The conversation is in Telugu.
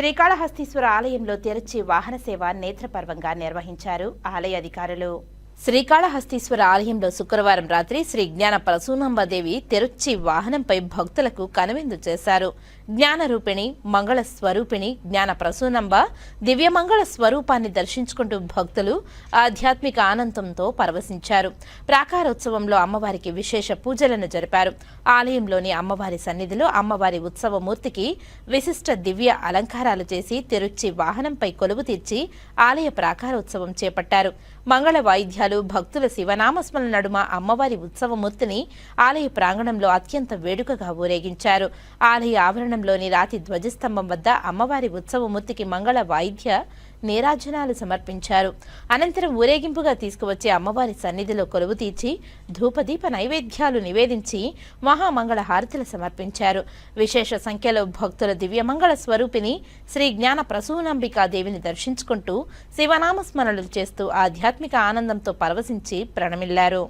శ్రీకాళహస్తీశ్వర ఆలయంలో తెరచి వాహన సేవ నేత్రపర్వంగా నిర్వహించారు ఆలయ అధికారులు. శ్రీకాళహస్తీశ్వర ఆలయంలో శుక్రవారం రాత్రి శ్రీ జ్ఞాన ప్రసూనాంబదేవి తెరుచి వాహనంపై భక్తులకు కనువిందు చేశారు. జ్ఞాన రూపిణి మంగళ స్వరూపిణి జ్ఞాన ప్రసూనంబ దివ్యమంగళ స్వరూపాన్ని దర్శించుకుంటూ భక్తులు ఆధ్యాత్మిక ఆనందంతో పరవశించారు. ప్రాకారోత్సవంలో అమ్మవారికి విశేష పూజలను జరిపారు. ఆలయంలోని అమ్మవారి సన్నిధిలో అమ్మవారి ఉత్సవమూర్తికి విశిష్ట దివ్య అలంకారాలు చేసి తెరుచ్చి వాహనంపై కొలువు తీర్చి ఆలయ ప్రాకారోత్సవం చేపట్టారు. మంగళ వాయిద్యాలు భక్తుల శివనామస్మరణ నడుమ అమ్మవారి ఉత్సవమూర్తిని ఆలయ ప్రాంగణంలో అత్యంత వేడుకగా ఊరేగించారు. ఆలయ ఆవరణంలోని రాతి ధ్వజస్తంభం వద్ద అమ్మవారి ఉత్సవమూర్తికి మంగళ వాయిద్య నీరాజనాలు సమర్పించారు. అనంతరం ఊరేగింపుగా తీసుకువచ్చి అమ్మవారి సన్నిధిలో కొలువు తీర్చి ధూపదీప నైవేద్యాలు నివేదించి మహామంగళ హారతులు సమర్పించారు. విశేష సంఖ్యలో భక్తుల దివ్యమంగళ స్వరూపిణి శ్రీ జ్ఞాన ప్రసూనాంబికా దేవిని దర్శించుకుంటూ శివనామస్మరణలు చేస్తూ ఆధ్యాత్మిక ఆనందంతో పరవశించి ప్రణమిల్లారు.